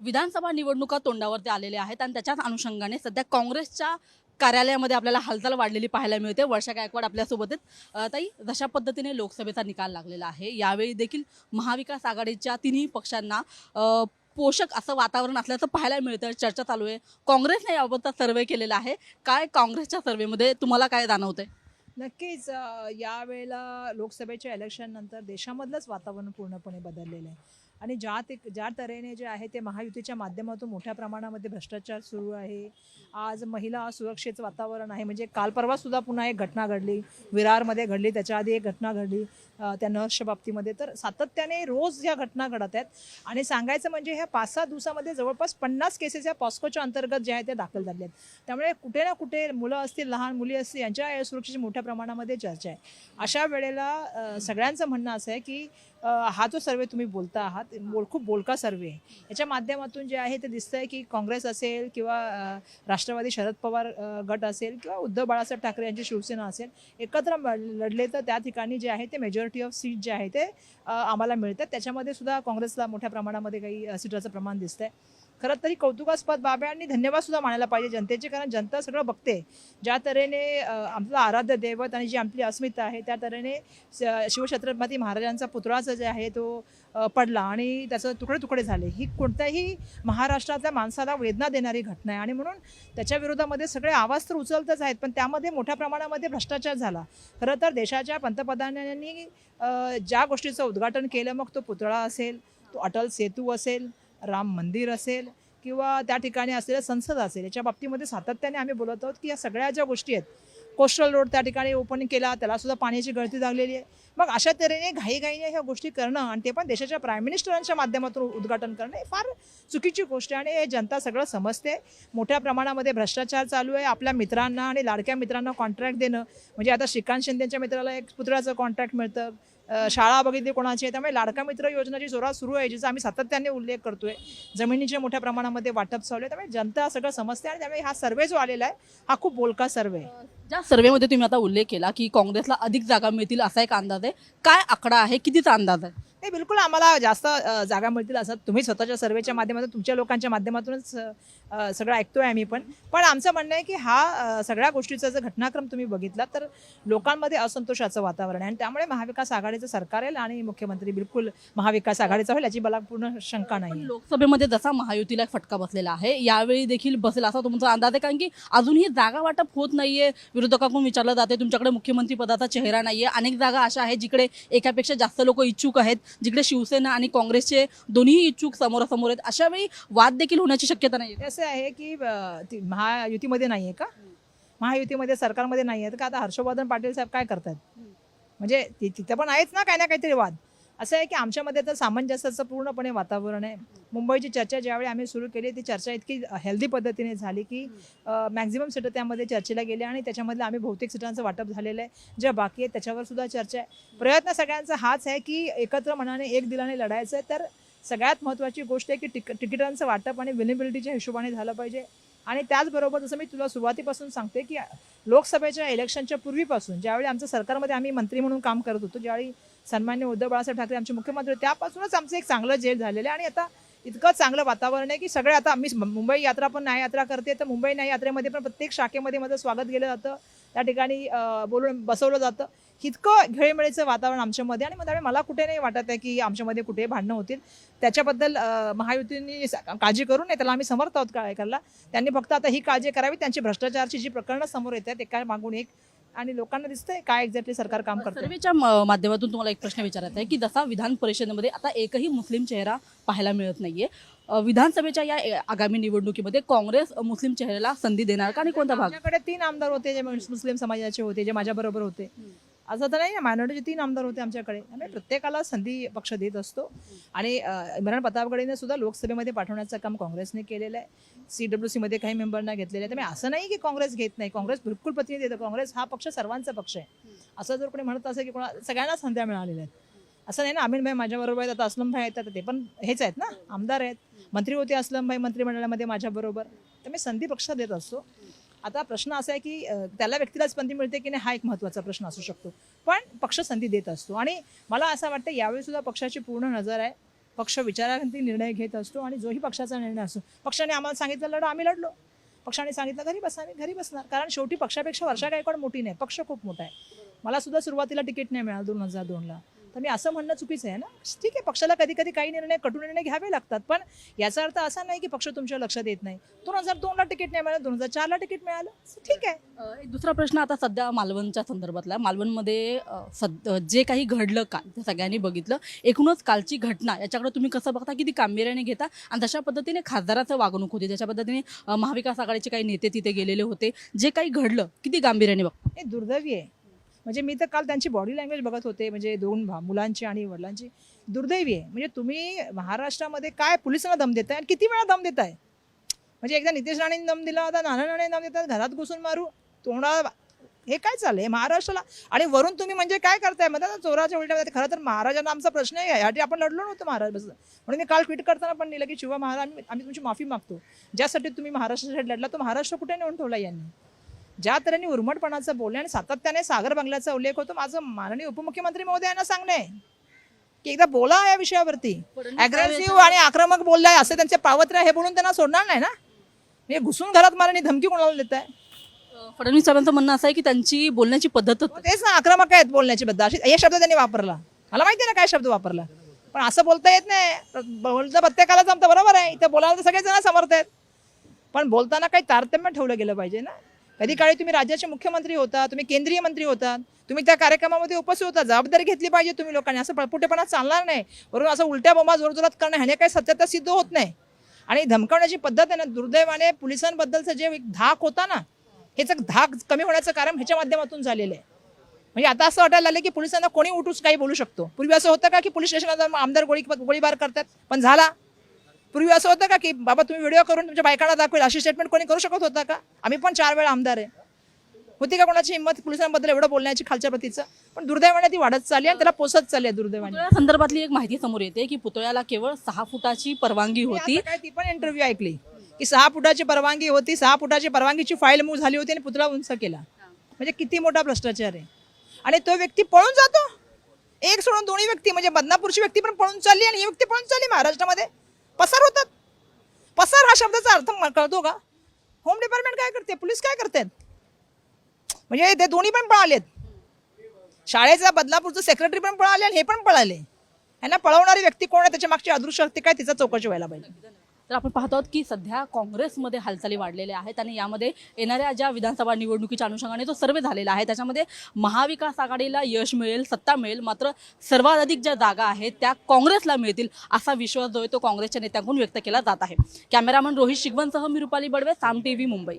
विधानसभा निवडणुका तोंडावरती आलेल्या आहेत आणि त्याच्याच अनुषंगाने सध्या काँग्रेसच्या कार्यालयामध्ये आपल्याला हालचाल वाढलेली पाहायला मिळते. वर्षा गायकवाड आपल्यासोबत ताई जशा पद्धतीने लोकसभेचा निकाल लागलेला आहे. यावेळी देखील महाविकास आघाडीच्या तिन्ही पक्षांना पोषक असं वातावरण असल्याचं पाहायला मिळतं. चर्चा चालू आहे. काँग्रेसने याबाबतचा सर्वे केलेला आहे. काय काँग्रेसच्या सर्वेमध्ये तुम्हाला काय जाणवतंय? नक्कीच यावेळेला लोकसभेच्या इलेक्शननंतर देशामधलंच वातावरण पूर्णपणे बदललेलं आहे. आणि ज्या ते ज्या तऱ्हेने जे आहे ते महायुतीच्या माध्यमातून मोठ्या प्रमाणामध्ये भ्रष्टाचार सुरू आहे. आज महिला सुरक्षेचं वातावरण आहे. म्हणजे काल परवा सुद्धा पुन्हा एक घटना घडली. विरारमध्ये घडली. त्याच्या आधी एक घटना घडली त्या नर्सच्या बाबतीमध्ये. तर सातत्याने रोज ह्या घटना घडत आहेत. आणि सांगायचं म्हणजे ह्या पाच सहा दिवसामध्ये जवळपास पन्नास केसेस या पॉस्कोच्या अंतर्गत जे आहे ते दाखल झाले आहेत. त्यामुळे कुठे ना कुठे मुलं असतील लहान मुली असतील यांच्या सुरक्षेची मोठ्या प्रमाणामध्ये चर्चा आहे. अशा वेळेला सगळ्यांचं म्हणणं असं आहे की हा जो सर्वे तुम्ही बोलता आहात बोल खूप बोलका सर्वे आहे. याच्या माध्यमातून जे आहे ते दिसतंय की काँग्रेस असेल किंवा राष्ट्रवादी शरद पवार गट असेल किंवा उद्धव बाळासाहेब ठाकरे यांची शिवसेना असेल एकत्र लढले तर त्या ठिकाणी जे आहे ते मेजॉरिटी ऑफ सीट जे आहे ते आम्हाला मिळतात. त्याच्यामध्ये सुद्धा काँग्रेसला मोठ्या प्रमाणामध्ये काही सीटाचं प्रमाण दिसतंय. खरं तरी कौतुकास्पद बाब आहे आणि धन्यवाद सुद्धा मानायला पाहिजे. जनतेचे कारण जनता सगळं बघते. ज्या तऱ्हेने आमचं आपलं आराध्य दैवत आणि जी आपली अस्मिता आहे त्या तऱ्हेने स- शिवछत्रपती महाराजांचा पुतळाचा जे आहे तो पडला आणि त्याचं तुकडे तुकडे झाले. ही कोणत्याही महाराष्ट्रातल्या माणसाला वेदना देणारी घटना आहे. आणि म्हणून त्याच्या विरोधामध्ये सगळे आवाज तर उचलतच आहेत पण त्यामध्ये मोठ्या प्रमाणामध्ये भ्रष्टाचार झाला. खरं तर देशाच्या पंतप्रधानांनी ज्या गोष्टीचं उद्घाटन केलं मग तो पुतळा असेल तो अटल सेतू असेल राम मंदिर असेल किंवा त्या ठिकाणी असलेलं संसद असेल याच्या बाबतीमध्ये सातत्याने आम्ही बोलत आहोत की या सगळ्या ज्या गोष्टी आहेत कोस्टल रोड त्या ठिकाणी ओपन केला त्यालासुद्धा पाण्याची गळती लागलेली आहे. मग अशा तऱ्हेने घाईघाईने ह्या गोष्टी करणं आणि ते पण देशाच्या प्राईम मिनिस्टरांच्या माध्यमातून उद्घाटन करणं हे फार चुकीची गोष्ट आहे आणि हे जनता सगळं समजते. मोठ्या प्रमाणामध्ये भ्रष्टाचार चालू आहे. आपल्या मित्रांना आणि लाडक्या मित्रांना कॉन्ट्रॅक्ट देणं म्हणजे आता श्रीकांत शिंदेच्या मित्राला एक पुतळ्याचं कॉन्ट्रॅक्ट मिळतं. शाळा बघितली कोणाची त्यामुळे लाडका मित्र योजनाची जोरात सुरू आहे जिचा आम्ही सातत्याने उल्लेख करतोय. जमिनीचे मोठ्या प्रमाणामध्ये वाटप चालू आहे. त्यामुळे जनता सगळं समजते आणि त्यामुळे हा सर्वे जो आलेला आहे हा खूप बोलका सर्वे आहे. ज्या सर्वेमध्ये तुम्ही आता उल्लेख केला की काँग्रेसला अधिक जागा मिळतील असा एक अंदाज आहे. काय आकडा आहे? कितीचा अंदाज आहे? नाही बिलकुल आम्हाला जास्त जागा मिळतील असं तुम्ही स्वतःच्या सर्वेच्या माध्यमातून तुमच्या लोकांच्या माध्यमातूनच सगळं ऐकतोय आम्ही पण. पण आमचं म्हणणं आहे की हा सगळ्या गोष्टीचा जर घटनाक्रम तुम्ही बघितला तर लोकांमध्ये असंतोषाचं वातावरण आहे. आणि त्यामुळे महाविकास आघाडीचं सरकार येईल आणि मुख्यमंत्री बिलकुल महाविकास आघाडीचा होईल याची मला पूर्ण शंका नाही लोकसभेमध्ये जसा महायुतीला फटका बसलेला आहे यावेळी देखील बसेल असा तुमचा अंदाज आहे? कारण की अजूनही जागा वाटप होत नाहीये. विरोधकांकडून विचारलं जाते तुमच्याकडे मुख्यमंत्री पदाचा चेहरा नाहीये. अनेक जागा अशा आहेत जिकडे एकापेक्षा जास्त लोक इच्छुक आहेत. जिकडे शिवसेना आणि काँग्रेसचे दोन्ही इच्छुक समोरासमोर आहेत अशा वेळी वाद देखील होण्याची शक्यता नाही असं आहे की ती महायुतीमध्ये नाही आहे का? महायुतीमध्ये सरकारमध्ये नाही आहे तर का आता हर्षवर्धन पाटील साहेब काय करतात म्हणजे ति- तिथं पण आहेच ना काही ना काहीतरी वाद. असं आहे की आमच्यामध्ये तर सामंजस्याचं पूर्णपणे वातावरण आहे. मुंबईची चर्चा ज्यावेळी आम्ही सुरू केली ती चर्चा इतकी हेल्दी पद्धतीने झाली की मॅक्झिमम सीटं त्यामध्ये चर्चेला गेल्या आणि त्याच्यामधलं आम्ही बहुतेक सीटांचं वाटप झालेलं आहे. ज्या बाकी आहे त्याच्यावर सुद्धा चर्चा आहे. प्रयत्न सगळ्यांचा हाच आहे की एकत्र मनाने एक दिलाने लढायचं आहे. तर सगळ्यात महत्त्वाची गोष्ट आहे की तिक तिकिटांचं वाटप आणि विलिबिलिटीच्या हिशोबाने झालं पाहिजे. आणि त्याचबरोबर जसं मी तुला सुरुवातीपासून सांगते की लोकसभेच्या इलेक्शनच्या पूर्वीपासून ज्यावेळी आमचं सरकारमध्ये आम्ही मंत्री म्हणून काम करत होतो ज्यावेळी सन्मान्य उद्धव बाळासाहेब ठाकरे आमचे मुख्यमंत्री त्यापासूनच आमचं एक चांगलं जेल झालेलं आहे आणि आता इतकं चांगलं वातावरण आहे की सगळे आता मी मुंबई यात्रा पण न्याय यात्रा करते तर मुंबई न्याय यात्रेमध्ये पण प्रत्येक शाखेमध्ये माझं स्वागत केलं जातं. त्या ठिकाणी बोलून बसवलं जातं. इतकं घेळमेळीचं वातावरण आमच्यामध्ये आणि मग त्यामुळे मला कुठे नाही वाटत आहे की आमच्यामध्ये कुठे भांडणं होतील. त्याच्याबद्दल महायुतींनी महायुतीने काळजी करू नये त्याला आम्ही समर्थ आहोत काय करायला. त्यांनी फक्त आता ही काळजी करावी त्यांची भ्रष्टाचारची जी प्रकरणं समोर येत आहेत एका मागून एक आणि लोकांना दिसतंय काय एक्झॅक्टली सरकार काम करतं सर्वेच्या म- माध्यमातून तुम्हाला एक प्रश्न विचारायचा आहे की जसा विधान परिषदेमध्ये आता एकही मुस्लिम चेहरा पाहायला मिळत नाहीये. अ, विधानसभेच्या या ए- आगामी निवडणुकीमध्ये काँग्रेस अ, मुस्लिम चेहऱ्याला संधी देणार का? आणि कोणता भाग? तीन आमदार होते जे मुस्लिम समाजाचे होते जे माझ्याबरोबर होते. असं तर नाही ना मायनॉरिटीचे तीन आमदार होते आमच्याकडे. आम्ही प्रत्येकाला संधी पक्ष देत असतो. आणि इम्रान प्रतापगडीने सुद्धा लोकसभेमध्ये पाठवण्याचं काम काँग्रेसने केलेलं आहे. सी डब्ल्यू सीमध्ये काही मेंबरना घेतलेलं आहे. त्यामुळे असं नाही की काँग्रेस घेत नाही. काँग्रेस बिलकुल प्रतिनिधी देतं. काँग्रेस हा पक्ष सर्वांचा पक्ष आहे. असं जर कोणी म्हणत असेल की कोणा सगळ्यांना संध्या मिळालेल्या आहेत. असं नाही ना अमीन भाई माझ्याबरोबर आहेत. आता असलम भाई आहेत ते पण हेच आहेत ना आमदार आहेत. मंत्री होते असलम भाई मंत्रिमंडळामध्ये माझ्याबरोबर. तर मी संधी पक्ष देत असतो. आता प्रश्न असा आहे की त्याला व्यक्तीला संधी मिळते की नाही हा एक महत्त्वाचा प्रश्न असू शकतो. पण पक्ष संधी देत असतो. आणि मला असं वाटतं यावेळी सुद्धा पक्षाची पूर्ण नजर आहे. पक्ष विचारांती निर्णय घेत असतो आणि जोही पक्षाचा निर्णय असतो. पक्षाने आम्हाला सांगितलं लढा आम्ही लढलो. पक्षाने सांगितलं घरी बसा आम्ही घरी बसणार. कारण शेवटी पक्षापेक्षा वर्षा गायकवाड मोठी नाही पक्ष खूप मोठा आहे. मला सुद्धा सुरुवातीला तिकीट नाही मिळालं दोन हजार दोनला. तर मी असं म्हणणं चुकीचं आहे ना? ठीक आहे पक्षाला कधी कधी काही निर्णय कटू निर्णय घ्यावे लागतात पण याचा अर्थ असा नाही की पक्ष तुमच्या लक्षात येत नाही. दोन हजार दोनला तिकीट नाही मिळालं दोन हजार चारला तिकीट मिळालं ठीक आहे. दुसरा प्रश्न आता सध्या मालवणच्या संदर्भातला. मालवणमध्ये सद जे काही घडलं काल ते सगळ्यांनी बघितलं. एकूणच कालची घटना याच्याकडे तुम्ही कसं बघता किती गांभीर्याने घेता? आणि तशा पद्धतीने खासदाराचं वागणूक होती. त्याच्या पद्धतीने महाविकास आघाडीचे काही नेते तिथे गेलेले होते. जे काही घडलं किती गांभीर्याने बघता? हे दुर्दैवी आहे. म्हणजे मी तर काल त्यांची बॉडी लँग्वेज बघत होते म्हणजे दोन भा- मुलांची आणि वडिलांची. दुर्दैवी आहे. म्हणजे तुम्ही महाराष्ट्रामध्ये काय पोलिसांना दम देताय आणि किती वेळा दम देताय? म्हणजे एकदा नितेश राणेंनी दम दिला होता नाना राणे दम देतात घरात घुसून मारू तोंडा हे काय चाललंय? महाराष्ट्राला आणि वरून तुम्ही म्हणजे काय करताय? मग आता चोराच्या उलट्या खरं तर महाराजांना आमचा प्रश्न आहे. यासाठी आपण लढलो नव्हतो महाराज म्हणून मी काल ट्विट करताना पण लिहिलं की शिवा महाराज आम्ही आम्ही तुमची माफी मागतो. ज्यासाठी तुम्ही महाराष्ट्रासाठी लढला तो महाराष्ट्र कुठे नेऊन ठेवला यांनी? ज्या तऱ्हेने उर्मटपणाचं बोलणे आणि सातत्याने सागर बंगल्याचा उल्लेख होतो माझं माननीय उपमुख्यमंत्री महोदयांना सांगणं की एकदा बोला या विषयावरती. अग्रेसिव्ह आणि आक्रमक बोललाय असं त्यांचे पावत्र हे बोलून त्यांना सोडणार नाही ना? म्हणजे घुसून घरात मारणी धमकी कोणाला देत आहे? फडणवीस साहेबांचं म्हणणं असं आहे की त्यांची बोलण्याची पद्धतच तेच ना आक्रमक आहेत बोलण्याची बद्दल अशी हे शब्द त्यांनी वापरला. मला माहिती आहे ना काय शब्द वापरला. पण असं बोलता येत नाही. बोलतं प्रत्येकाला जमतं बरोबर आहे. इथं बोलायला तर सगळेजण समर्थ आहेत. पण बोलताना काही तारतम्य ठेवलं गेलं पाहिजे ना? कधी काळी तुम्ही राज्याचे मुख्यमंत्री होता तुम्ही केंद्रीय मंत्री होता तुम्ही त्या कार्यक्रमामध्ये उपस्थित होता जबाबदारी घेतली पाहिजे तुम्ही लोकांनी. असं पळपुटेपणा चालणार नाही. वरून असं उलट्या बोंबा जोरजोरात करणं ह्याने काही सत्यता सिद्ध होत नाही. आणि धमकावण्याची पद्धत आहे ना दुर्दैवाने पोलिसांबद्दलचं जे एक धाक होता ना हेच धाक कमी होण्याचं कारण ह्याच्या माध्यमातून झालेलं आहे. म्हणजे आता असं वाटायला लागलं की पोलिसांना कोणी उठूच काही बोलू शकतो. पूर्वी असं होतं का की पोलीस स्टेशनला आमदार गोळी गोळीबार करतात? पण झाला. पूर्वी असं होतं का की बाबा तुम्ही व्हिडिओ करून तुमच्या बायकांना दाखवेल अशी स्टेटमेंट कोणी करू शकत होता का? आम्ही पण चार वेळा आमदार आहे. होती का कोणाची हिंमत पोलिसांबद्दल एवढं बोलण्याची खालच्या प्रतीचं पण दुर्दैवाने ती वाढत चालली आणि त्याला पोसत चालली आहे दुर्दैवाने. संदर्भातली एक माहिती समोर येते की पुतळ्याला केवळ सहा फुटाची परवानगी होती. ती पण इंटरव्ह्यू ऐकली की सहा फुटाची परवानगी होती सहा फुटाची परवानगीची फाईल मूव झाली होती आणि पुतळा उंच केला. म्हणजे किती मोठा भ्रष्टाचार आहे. आणि तो व्यक्ती पळून जातो. एक सोडून दोन्ही व्यक्ती म्हणजे बदनापूरची व्यक्ती पण पळून चालली आणि ही व्यक्ती पळून चालली महाराष्ट्रामध्ये. पसार होतात. पसार हा शब्दाचा अर्थ कळतो का? होम डिपार्टमेंट काय करते? पोलीस काय करतात म्हणजे ते दोन्ही पण पळालेत. शाळेचा बदलापूरचं सेक्रेटरी पण पळाले आणि हे पण पळाले. ह्यांना पळवणारी व्यक्ती कोण आहे? त्याच्या मागची अदृश्य शक्ती काय? तिचा चौकशी व्हायला पाहिजे. तर आपण पाहतो आहोत की सध्या काँग्रेसमध्ये हालचाली वाढलेल्या आहेत आणि यामध्ये येणाऱ्या ज्या विधानसभा निवडणुकीच्या अनुषंगाने तो सर्वे झालेला आहे त्याच्यामध्ये महाविकास आघाडीला यश मिळेल सत्ता मिळेल मात्र सर्वात अधिक ज्या जागा आहेत त्या काँग्रेसला मिळतील असा विश्वास जो आहे तो काँग्रेसच्या नेत्यांकडून व्यक्त केला जात आहे. कॅमेरामन रोहित शिगवनसह मी रुपाली बडवे साम टी व्ही मुंबई.